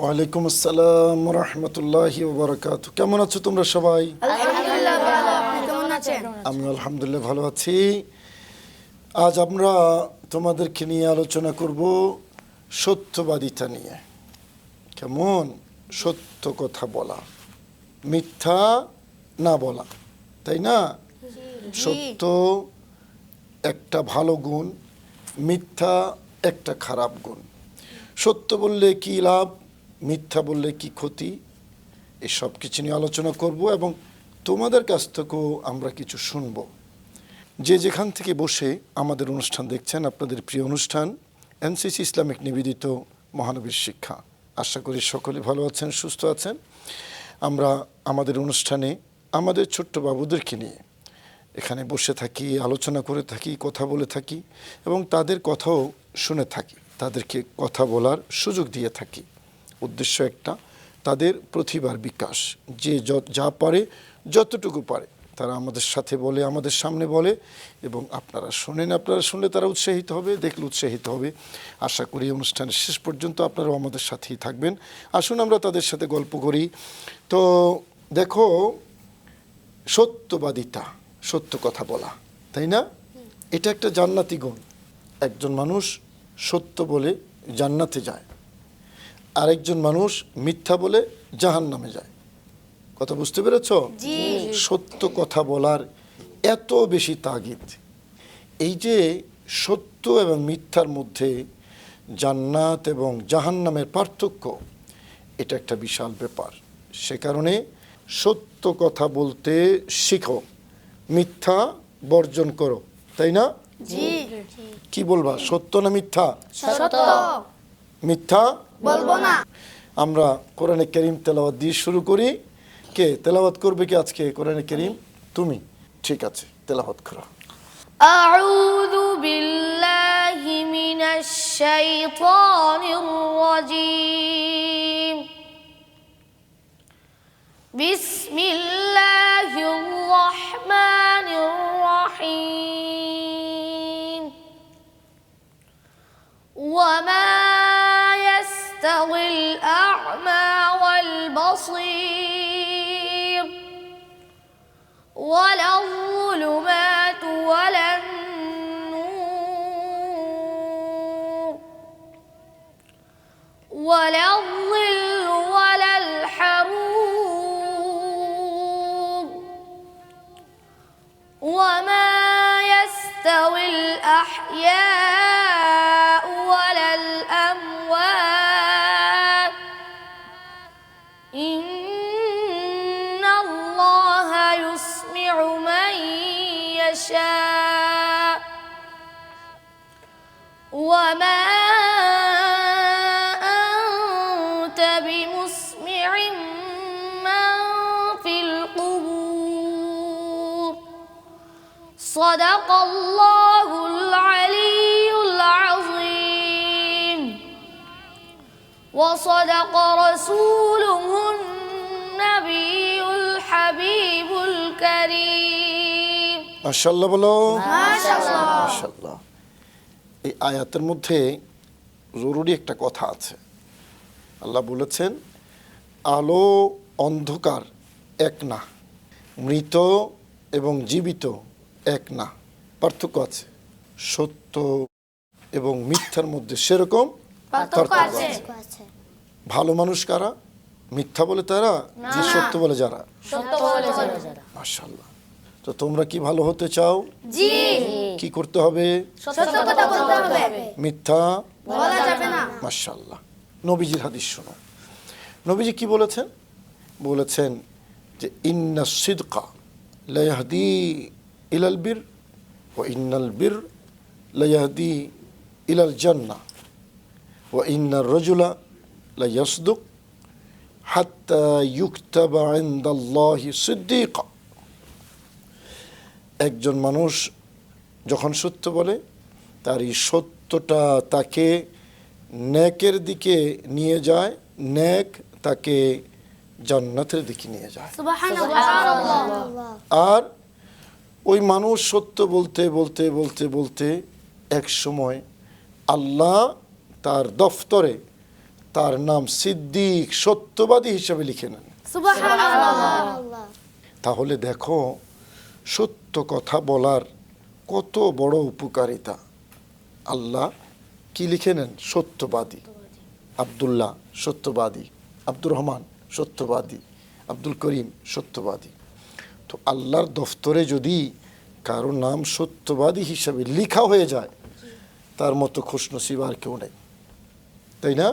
ওয়ালাইকুম আসসালাম রহমতুল্লাহি ওবরাকাত কেমন আছো তোমরা সবাই? আমি আলহামদুলিল্লাহ ভালো আছি। আজ আমরা তোমাদেরকে নিয়ে আলোচনা করব সত্যবাদিতা নিয়ে। কেমন সত্য কথা বলা মিথ্যা না বলা তাই না? সত্য, একটা ভালো গুণ, মিথ্যা, একটা খারাপ গুণ। সত্য বললে কি লাভ, মিথ্যা বললে কি ক্ষতি এই সব কিছু নিয়ে আলোচনা করব এবং তোমাদের কাছ থেকেও আমরা কিছু শুনব। যে যেখান থেকে বসে আমাদের অনুষ্ঠান দেখছেন, আপনাদের প্রিয় অনুষ্ঠান, এনসিসি ইসলামিক নিবেদিত মহানবীর শিক্ষা। আশা করি সকলে ভালো আছেন, সুস্থ আছেন। আমরা আমাদের অনুষ্ঠানে আমাদের ছোট্ট বাবুদেরকে নিয়ে এখানে বসে থাকি, আলোচনা করে থাকি, কথা বলে থাকি এবং তাদের কথাও শুনে থাকি। তাদেরকে কথা বলার সুযোগ দিয়ে থাকি। উদ্দেশ্য একটা, তাদের প্রতিভার বিকাশ। যে যা পারে, যতটুকু পারে। তারা আমাদের সাথে বলে, আমাদের সামনে বলে এবং আপনারা শোনেন, আপনারা শুনলে তারা উৎসাহিত হবে, দেখলে উৎসাহিত হবে। আশা করি অনুষ্ঠানের শেষ পর্যন্ত আপনারাও আমাদের সাথেই থাকবেন। আসুন আমরা তাদের সাথে গল্প করি। তো দেখো, সত্যবাদিতা। সত্য কথা বলা তাই না? এটা একটা জান্নাতি গুণ। একজন মানুষ সত্য বলে জান্নাতে যায়। আরেকজন মানুষ মিথ্যা বলে জাহান নামে যায়। কথা বুঝতে পেরেছ? সত্য কথা বলার এত বেশি তাগিদ। এই যে সত্য এবং মিথ্যার মধ্যে জান্নাত এবং জাহান্নামের পার্থক্য এটা একটা বিশাল ব্যাপার। সে কারণে সত্য কথা বলতে শিখো। মিথ্যা বর্জন করো তাই না জি কি বলবা সত্য না মিথ্যা সত্য মিথ্যা বলবো না আমরা কোরআনে করিম তেলাওয়াত দিয়ে শুরু করি কে তেলাওয়াত করবে কি আজকে কোরআনে করিম তুমি ঠিক আছে তেলাওয়াত করো أعوذ بالله من الشيطان الرجيم بسم الله الرحمن الرحيم. وما يستوي الأعمى والبصير. ولا الأحياء وصدق رسوله النبي الحبيب الكريم মাশাল্লাহ বলো মাশাআল্লাহ। মাশাল্লাহ এই আয়াতের মধ্যে জরুরি একটা কথা আছে আল্লাহ বলেছেন আলো অন্ধকার এক না মৃত এবং জীবিত এক না পার্থক্য আছে সত্য এবং মিথ্যার মধ্যে সেরকম পার্থক্য আছে ভালো মানুষ কারা? মিথ্যা বলে তারা? যে সত্য বলে যারা? মাশাল্লাহ তো তোমরা কি ভালো হতে চাও? কি করতে হবে? মিথ্যা? মাশাল্লাহ নবীজির হাদিস শোনো। নবীজি কি বলেছেন? বলেছেন যে ইন্না সিদকা লায়াহদি ইলাল বীর ও ইন্নাল বীর লায়াহদি ইলাল জান্না ও ইন্নার রজুলা লায়াসদুক হাত্তা ইউক্তাবা ইনদাল্লাহি সিদ্দিকা একজন মানুষ যখন সত্য বলে তার এই সত্যটা তাকে ন্যাকের দিকে নিয়ে যায় ন্যাক তাকে জান্নাতের দিকে নিয়ে যায়। সুবহানাল্লাহ। আর ওই মানুষ সত্য বলতে বলতে বলতে বলতে এক সময় আল্লাহ তার দফতরে তার নাম সিদ্দিক সত্যবাদী হিসেবে লিখে নেন। তাহলে দেখো সত্য কথা বলার কত বড় উপকারিতা। আল্লাহ কি লিখে নেন? সত্যবাদী। আবদুল্লাহ সত্যবাদী। আব্দুর রহমান সত্যবাদী। আব্দুল করিম সত্যবাদী। তো আল্লাহর দফতরে যদি কারও নাম সত্যবাদী হিসাবে লিখা হয়ে যায় তার মতো খুশনসিব আর কেউ নেই। তাই না?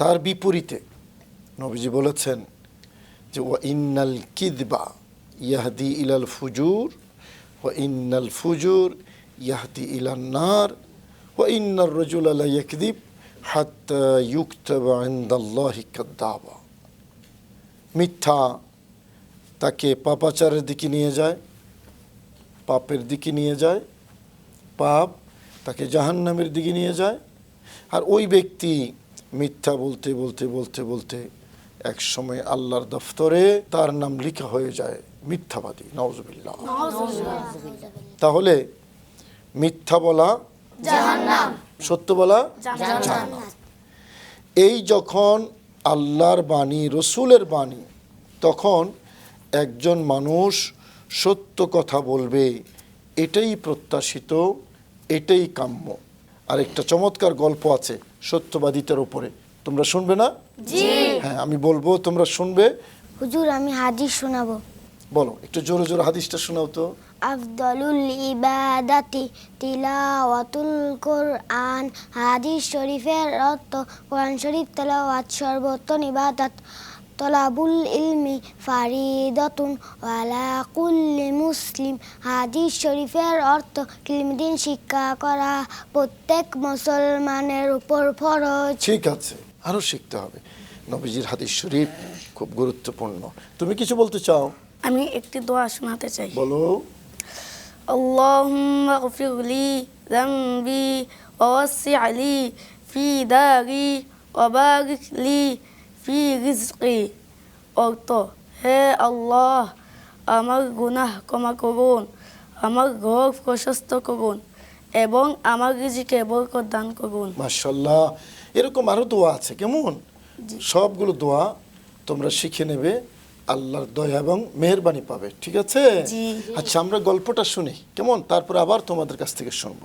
তার বিপরীতে নবীজি বলেছেন যে ও ইন্নাল কিদবা ইয়াহদি ইলাল ফুজুর ও ইন্নাল ফুজুর ইয়াহদি ইলান নার ও ইন্নার রজুল আলা ইয়াকদিব হাত্তা ইউক্তাবা ইনদাল্লাহি কাদ্দাবা। মিথ্যা তাকে পাপাচারের দিকে নিয়ে যায় পাপের দিকে নিয়ে যায় পাপ তাকে জাহান্নামের দিকে নিয়ে যায় আর ওই ব্যক্তি মিথ্যা বলতে বলতে বলতে বলতে এক সময় আল্লাহর দফতরে তার নাম লিখা হয়ে যায় মিথ্যাবাদী। নওয়াজবিল্লাহ তাহলে মিথ্যা বলা সত্য বলা এই যখন আল্লাহর বাণী রসুলের বাণী তখন একজন মানুষ সত্য কথা বলবে এটাই প্রত্যাশিত এটাই কাম্য। আর একটা চমৎকার গল্প আছে সত্যবাদিতার উপরে। তোমরা শুনবে না? হ্যাঁ আমি বলব তোমরা শুনবে। হুজুর আমি হাদিস শোনাবো। বলো একটু জোরে জোরে হাদিসটা শোনাও তো। আফদলুল ইবাদাতি তিলাওয়াতুল কোরআন। হাদিস শরীফের অর্থ কোরআন শরীফ তেলাওয়াত সর্বোত্তম ইবাদত। তলাবুল ইলমি ফারিদাতুন ওয়ালা কুল্লি মুসলিম হাদিস শরীফের অর্থ কিলমিদিন শিক্ষা করা প্রত্যেক মুসলমানের উপর ফরজ ঠিক আছে আরও শিখতে হবে নবীজির হাদিস শরীফ খুব গুরুত্বপূর্ণ তুমি কিছু বলতে চাও আমি একটি দোয়া শোনাতে চাই বলো اللهم اغفر لي ذنبي ووسع لي في داري وبارك لي ফি রিজকি। অর্থ হে আল্লাহ আমার গুনাহ ক্ষমা করুন আমার ঘর প্রশস্ত করুন এবং আমার রিজিকে বরকত দান করুন। মাশাল্লাহ এরকম আরও দোয়া আছে কেমন? সবগুলো দোয়া তোমরা শিখে নেবে আল্লাহর দয়া এবং মেহরবানি পাবে ঠিক আছে? আচ্ছা আমরা গল্পটা শুনি কেমন? তারপর আবার তোমাদের কাছ থেকে শুনব।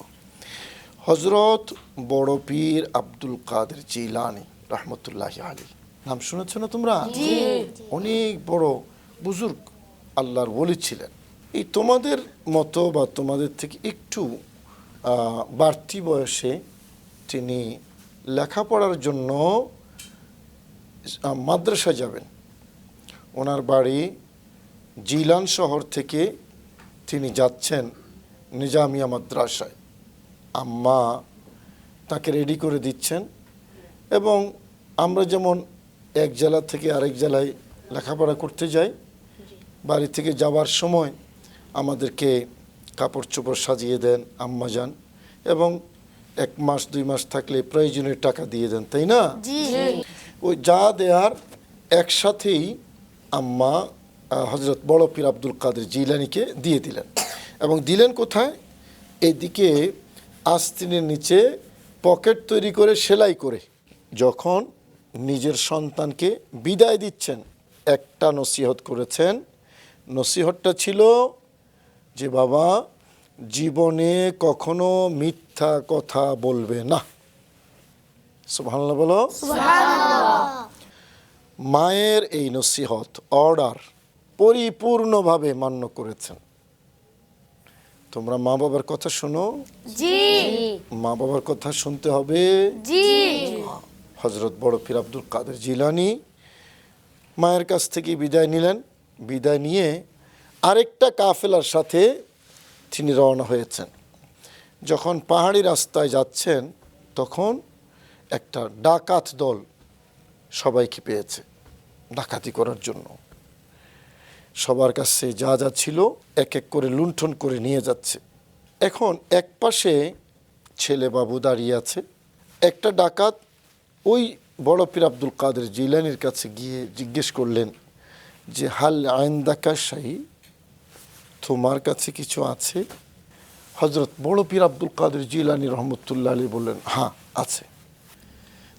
হজরত বড় পীর আব্দুল কাদের জিলানি রহমতুল্লাহ আলী নাম শুনেছ না তোমরা? অনেক বড় বুজুর্গ আল্লাহর বলি ছিলেন। এই তোমাদের মতো বা তোমাদের থেকে একটু বাড়তি বয়সে তিনি লেখাপড়ার জন্য মাদ্রাসা যাবেন। ওনার বাড়ি জিলান শহর থেকে তিনি যাচ্ছেন নিজামিয়া মাদ্রাসায়। আম্মা তাকে রেডি করে দিচ্ছেন এবং আমরা যেমন এক জেলা থেকে আরেক জেলায় লেখাপড়া করতে যাই। বাড়ি থেকে যাওয়ার সময় আমাদেরকে কাপড় চোপড় সাজিয়ে দেন আম্মা যান এবং এক মাস দুই মাস থাকলে প্রয়োজনীয় টাকা দিয়ে দেন তাই না? ওই যা দেয়ার একসাথেই আম্মা হজরত বড় পীর আব্দুল কাদের জিলানিকে দিয়ে দিলেন। এবং দিলেন কোথায়? এদিকে আস্তিনের নিচে পকেট তৈরি করে সেলাই করে। যখন নিজের সন্তানকে বিদায় দিচ্ছেন। একটা নসিহত করেছেন। নসিহতটা ছিল যে বাবা জীবনে কখনো মিথ্যা কথা বলবে না। সুবহানাল্লাহ বলো। মায়ের এই নসিহত অর্ডার পরিপূর্ণভাবে মান্য করেছেন। তোমরা মা বাবার কথা শোনো। মা বাবার কথা শুনতে হবে। জি। হজরত বড় পীর আব্দুল কাদের জিলানি মায়ের কাছ থেকে বিদায় নিলেন। বিদায় নিয়ে আরেকটা কাফেলার সাথে তিনি রওনা হয়েছেন। যখন পাহাড়ি রাস্তায় যাচ্ছেন, তখন একটা ডাকাত দল সবাইকে পেয়েছে ডাকাতি করার জন্য। সবার কাছে যা যা ছিল, এক এক করে লুণ্ঠন করে নিয়ে যাচ্ছে। এখন এক পাশে ছেলে বাবু দাঁড়িয়ে আছে, একটা ডাকাত ওই বড় পীর আব্দুল কাদের জিলানির কাছে গিয়ে জিজ্ঞেস করলেন যে, হাল আইন্দাকা শাহী? তোমার কাছে কিছু আছে? হজরত বড় পীর আব্দুল কাদের জিলানি রহমতুল্লাহ আলী বললেন হ্যাঁ আছে।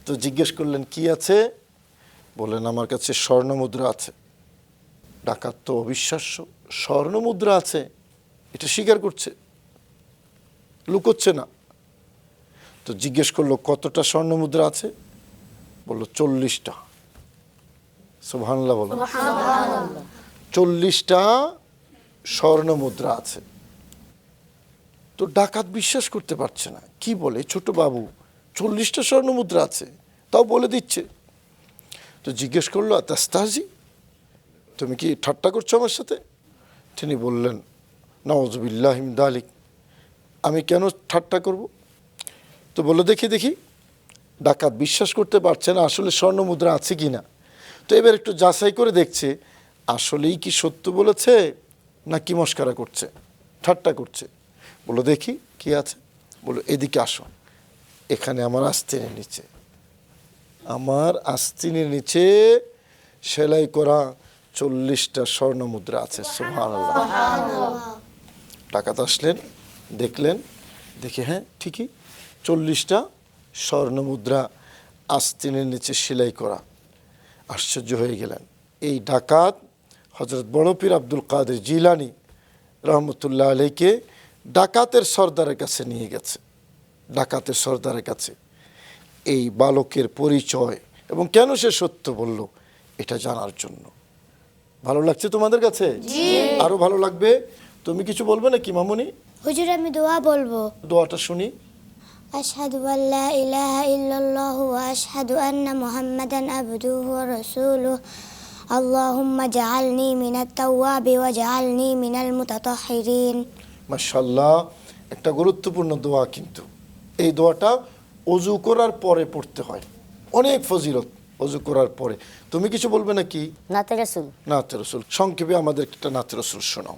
তো জিজ্ঞেস করলেন, কি আছে? বললেন, আমার কাছে স্বর্ণমুদ্রা আছে। ডাকাত তো অবিশ্বাস্য, স্বর্ণ মুদ্রা আছে, এটা স্বীকার করছে, লুকোচ্ছে না। তো জিজ্ঞেস করল, কতটা স্বর্ণমুদ্রা আছে? বলল চল্লিশটা। সুবহানাল্লাহ বলো। চল্লিশটা স্বর্ণ মুদ্রা আছে। তো ডাকাত বিশ্বাস করতে পারছে না। কি বলে? ছোট বাবু চল্লিশটা স্বর্ণ মুদ্রা আছে তাও বলে দিচ্ছে। তো জিজ্ঞেস করল তাস্তাজি তুমি কি ঠাট্টা করছ আমার সাথে? তিনি বললেন নওয়াজবিল্লাহিম দালিক। আমি কেন ঠাট্টা করব? তো বলে দেখি দেখি। ডাকাত বিশ্বাস করতে পারছে না আসলে স্বর্ণ মুদ্রা আছে কি না। তো এবার একটু যাচাই করে দেখছে আসলেই কি সত্য বলেছে না কি মস্কারা করছে ঠাট্টা করছে। বলো দেখি কি আছে বলো এদিকে আসো। এখানে আমার আস্তিনের নিচে। আমার আস্তিনের নিচে সেলাই করা চল্লিশটা স্বর্ণ মুদ্রা আছে টাকাতে আসলেন দেখলেন দেখে হ্যাঁ ঠিকই চল্লিশটা স্বর্ণ মুদ্রা আস্তিনের নিচে সেলাই করা। আশ্চর্য হয়ে গেলেন। এই ডাকাত হজরত বড় পীর আব্দুল কাদের জিলানি রহমতুল্লাহ আলীকে ডাকাতের সর্দারের কাছে নিয়ে গেছে। ডাকাতের সর্দারের কাছে। এই বালকের পরিচয় এবং কেন সে সত্য বলল এটা জানার জন্য। ভালো লাগছে তোমাদের কাছে? আরও ভালো লাগবে? তুমি কিছু বলবে নাকি মামুনি? হুজুর আমি দোয়া বলব। দোয়াটা শুনি। أشهد أن لا إله إلا الله وأشهد أن محمدا عبده ورسوله اللهم اجعلني من التواب واجعلني من المتطهرين মাশাল্লাহ একটা গুরুত্বপূর্ণ দোয়া কিন্তু এই দোয়াটা অজু করার পরে পড়তে হয় অনেক ফজিলত অজু করার পরে তুমি কিছু বলবে নাকি নাতে রসুল নাতে রসুল সংক্ষেপে আমাদের একটা নাতে রসুল শোনাও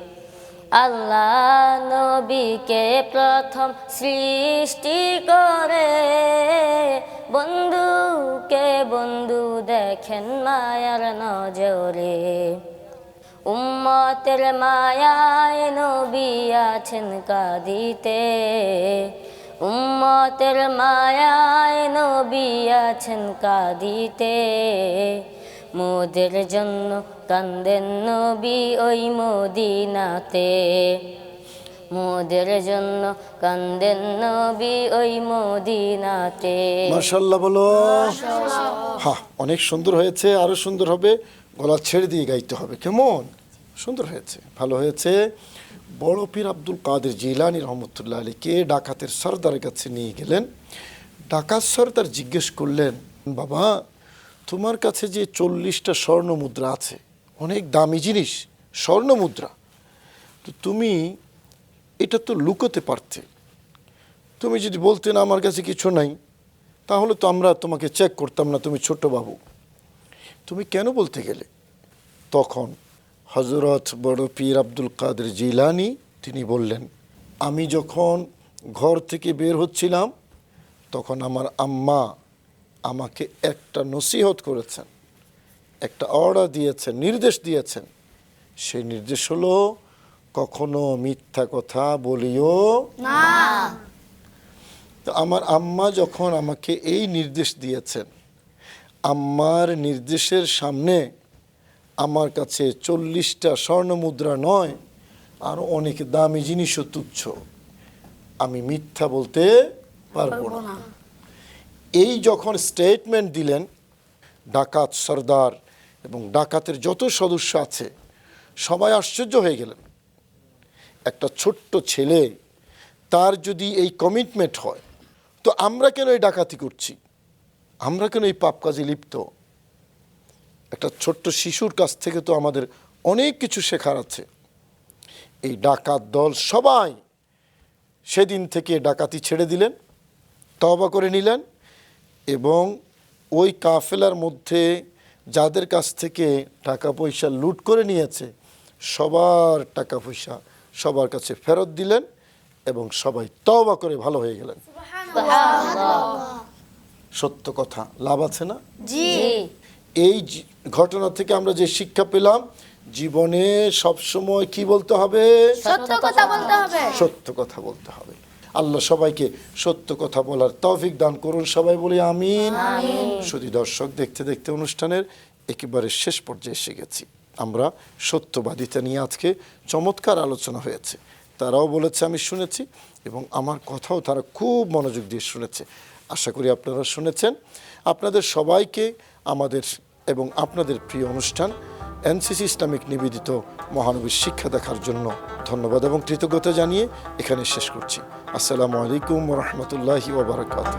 আল্লাহ নবীকে প্রথম সৃষ্টি করে। বন্ধুকে বন্ধু দেখেন মায়ার নজরে। উম্মতের মায়ায় নবী আছেন কাঁদিতে। উম্মতের মায়ায় নবী আছেন কাঁদিতে। মোদের জন্য কান্দেন নবী ওই মদিনাতে। মোদের জন্য কান্দেন নবী ওই মদিনাতে। মাশাল্লাহ বলো। হ্যাঁ অনেক সুন্দর হয়েছে আরও সুন্দর হবে। গলা ছেড়ে দিয়ে গাইতে হবে কেমন? সুন্দর হয়েছে ভালো হয়েছে। বড় পীর আব্দুল কাদের জিলানি রহমতুল্লাহ আলীকে ডাকাতের সর্দারের কাছে নিয়ে গেলেন। ডাকাত সর্দার জিজ্ঞেস করলেন বাবা তোমার কাছে যে চল্লিশটা স্বর্ণ মুদ্রা আছে, অনেক দামি জিনিস স্বর্ণ মুদ্রা তো তুমি এটা তো লুকোতে পারতে। তুমি যদি বলতে না, আমার কাছে কিছু নাই, তাহলে তো আমরা তোমাকে চেক করতাম না, তুমি ছোট বাবু। তুমি কেন বলতে গেলে? তখন হজরত বড় পীর আব্দুল কাদের জিলানি, তিনি বললেন, আমি যখন ঘর থেকে বের হচ্ছিলাম, তখন আমার আম্মা আমাকে একটা নসিহত করেছেন, একটা অর্ডার দিয়েছেন, নির্দেশ দিয়েছেন। সেই নির্দেশ হলো, কখনো মিথ্যা কথা বলিও তো আমার আম্মা যখন আমাকে এই নির্দেশ দিয়েছেন, আম্মার নির্দেশের সামনে আমার কাছে চল্লিশটা স্বর্ণ মুদ্রা নয়, আর অনেক দামি জিনিসও তুচ্ছ। আমি মিথ্যা বলতে পারব না। এই যখন স্টেটমেন্ট দিলেন, ডাকাত সর্দার এবং ডাকাতের যত সদস্য আছে, সবাই আশ্চর্য হয়ে গেলেন। একটা ছোট্ট ছেলে, তার যদি এই কমিটমেন্ট হয়, তো আমরা কেন এই ডাকাতি করছি? আমরা কেন এই পাপ কাজে লিপ্ত? একটা ছোট্ট শিশুর কাছ থেকে তো আমাদের অনেক কিছু শেখার আছে। এই ডাকাত দল সবাই সেদিন থেকে ডাকাতি ছেড়ে দিলেন তবা করে নিলেন এবং ওই কাফেলার মধ্যে যাদের কাছ থেকে টাকা পয়সা লুট করে নিয়েছে সবার টাকা পয়সা সবার কাছে ফেরত দিলেন এবং সবাই তবা করে ভালো হয়ে গেলেন। সত্য কথা লাভ আছে না? এই ঘটনা থেকে আমরা যে শিক্ষা পেলাম জীবনে সবসময় কি বলতে হবে? সত্য কথা বলতে হবে। সত্য কথা বলতে হবে। আল্লাহ সবাইকে সত্য কথা বলার তৌফিক দান করুন সবাই বলি আমিন। শুধু দর্শক দেখতে দেখতে অনুষ্ঠানের একেবারে শেষ পর্যায়ে এসে গেছি। আমরা সত্যবাদিতা নিয়ে আজকে চমৎকার আলোচনা হয়েছে। তারাও বলেছে আমি শুনেছি এবং আমার কথাও তারা খুব মনোযোগ দিয়ে শুনেছে। আশা করি আপনারা শুনেছেন। আপনাদের সবাইকে আমাদের এবং আপনাদের প্রিয় অনুষ্ঠান এনসিসি ইসলামিক নিবেদিত মহানবীর শিক্ষা দেখার জন্য ধন্যবাদ এবং কৃতজ্ঞতা জানিয়ে এখানে শেষ করছি। আসসালামু আলাইকুম রহমতুল্লাহি ওবরাকাত